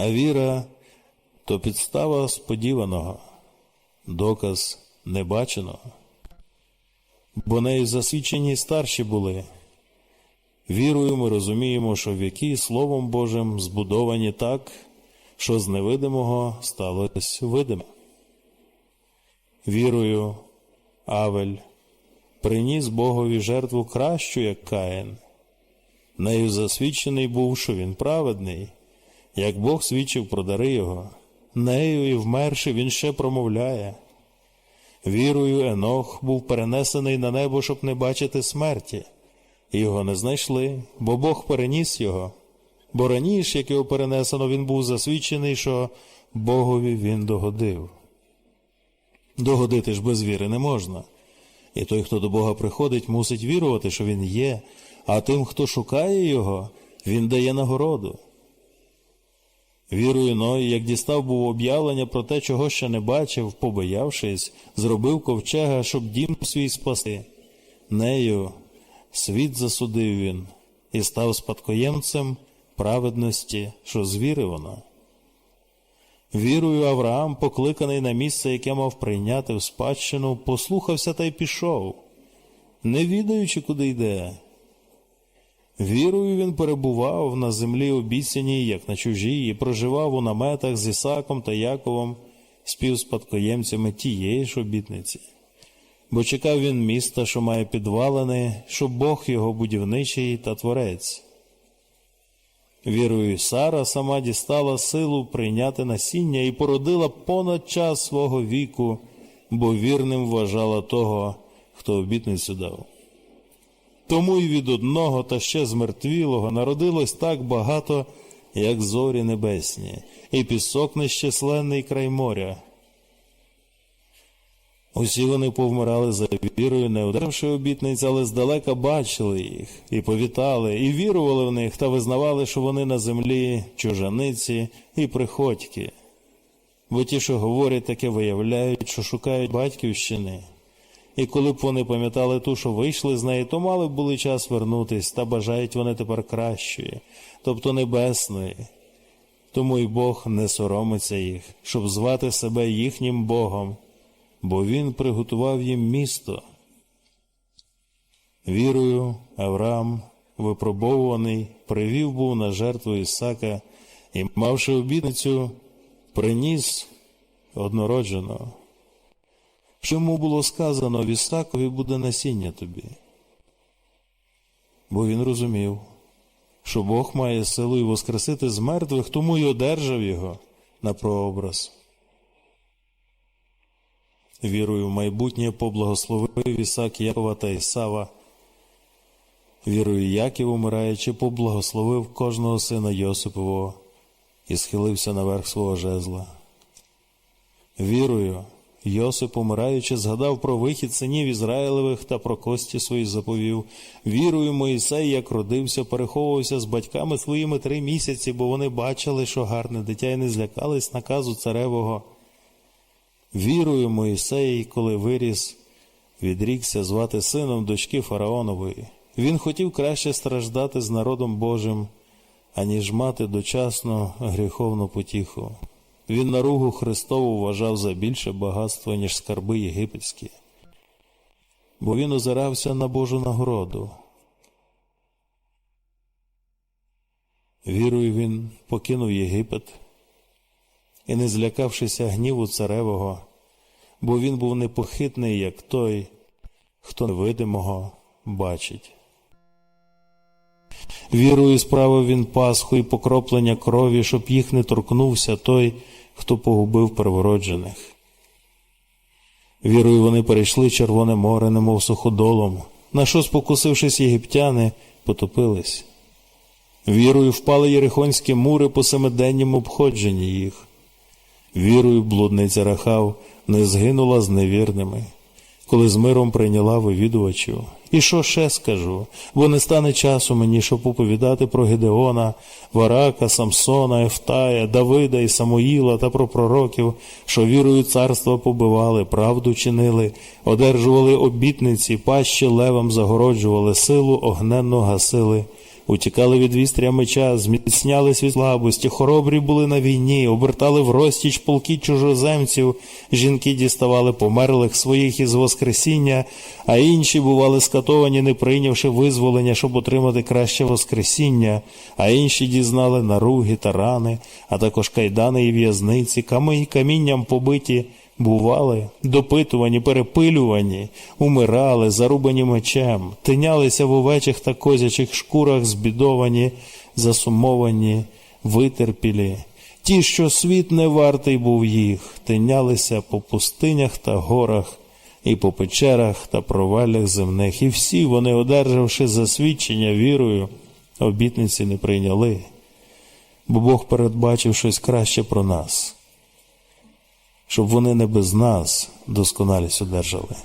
А віра то підстава сподіваного, доказ небаченого. Бо нею засвідчені старші були. Вірою ми розуміємо, що віки Словом Божим збудовані так, що з невидимого сталося видиме. Вірою Авель приніс Богові жертву кращу, як Каїн. Нею засвідчений був, що він праведний, як Бог свідчив про дари його. Нею і вмерши він ще промовляє. Вірою Енох був перенесений на небо, щоб не бачити смерті. Його не знайшли, бо Бог переніс його. Бо раніше, як його перенесено, він був засвідчений, що Богові він догодив. Догодити ж без віри не можна. І той, хто до Бога приходить, мусить вірувати, що Він є, а тим, хто шукає Його, Він дає нагороду. Вірою Ной, як дістав був об'явлення про те, чого ще не бачив, побоявшись, зробив ковчега, щоб дім свій спасти. Нею світ засудив він і став спадкоємцем праведності, що з віри вона. Вірою Авраам, покликаний на місце, яке мав прийняти в спадщину, послухався та й пішов, не відаючи, куди йде. Вірою він перебував на землі обіцяній, як на чужій, і проживав у наметах з Ісаком та Яковом, співспадкоємцями тієї ж обітниці. Бо чекав він міста, що має підвалини, що Бог його будівничий та творець. Вірою Сара сама дістала силу прийняти насіння і породила понад час свого віку, бо вірним вважала того, хто обітницю дав. Тому й від одного та ще змертвілого народилось так багато, як зорі небесні, і пісок нещисленний край моря. Усі вони повмирали за вірою, не одержавши обітниць, але здалека бачили їх, і повітали, і вірували в них, та визнавали, що вони на землі чужаниці і приходьки. Бо ті, що говорять, таке виявляють, що шукають батьківщини. І коли б вони пам'ятали ту, що вийшли з неї, то мали б були час вернутись, та бажають вони тепер кращої, тобто небесної. Тому й Бог не соромиться їх, щоб звати себе їхнім Богом, бо Він приготував їм місто. Вірою, Авраам, випробовуваний, привів був на жертву Ісака і, мавши обітницю, приніс однородженого. Чому було сказано в Ісакові буде насіння тобі? Бо він розумів, що Бог має силу і воскресити з мертвих, тому й одержав його на прообраз. Вірою в майбутнє поблагословив Ісак Якова та Ісава. Вірою Яків, умираючи, поблагословив кожного сина Йосипового і схилився наверх свого жезла. Вірою, Йосип, умираючи, згадав про вихід синів Ізраїлевих та про кості свої заповів. Вірою Моїсей, як родився, переховувався з батьками своїми три місяці, бо вони бачили, що гарне дитя, і не злякались наказу царевого. Вірою Моїсей, коли виріс, відрікся звати сином дочки Фараонової. Він хотів краще страждати з народом Божим, аніж мати дочасну гріховну потіху. Він наругу Христову вважав за більше багатство, ніж скарби єгипетські, бо він озирався на Божу нагороду. Вірою він покинув Єгипет і, не злякавшися гніву царевого, бо він був непохитний, як той, хто невидимого бачить. Вірою справив він Пасху і покроплення крові, щоб їх не торкнувся той, хто погубив первороджених. Вірою вони перейшли Червоне море, немов суходолом, на що, спокусившись єгиптяни, потопились. Вірою впали єрихонські мури по семиденньому обходженні їх. Вірою блудниця Рахав не згинула з невірними, коли з миром прийняла вивідувачів. І що ще скажу, бо не стане часу мені, щоб оповідати про Гедеона, Варака, Самсона, Ефтая, Давида і Самуїла та про пророків, що вірою царства побивали, правду чинили, одержували обітниці, пащі левам загороджували, силу огненно гасили, утікали від вістря меча, зміцнялись від слабості, хоробрі були на війні, обертали в розтіч полки чужоземців, жінки діставали померлих своїх із Воскресіння, а інші бували скатовані, не прийнявши визволення, щоб отримати краще Воскресіння, а інші дізнали наруги та рани, а також кайдани і в'язниці, ками камінням побиті. Бували, допитувані, перепилювані, умирали, зарубані мечем, тинялися в овечих та козячих шкурах, збідовані, засумовані, витерпілі. Ті, що світ не вартий був їх, тинялися по пустинях та горах, і по печерах та проваллях земних, і всі вони, одержавши засвідчення вірою, обітниці не прийняли, бо Бог передбачив щось краще про нас щоб вони не без нас досконалість одержали.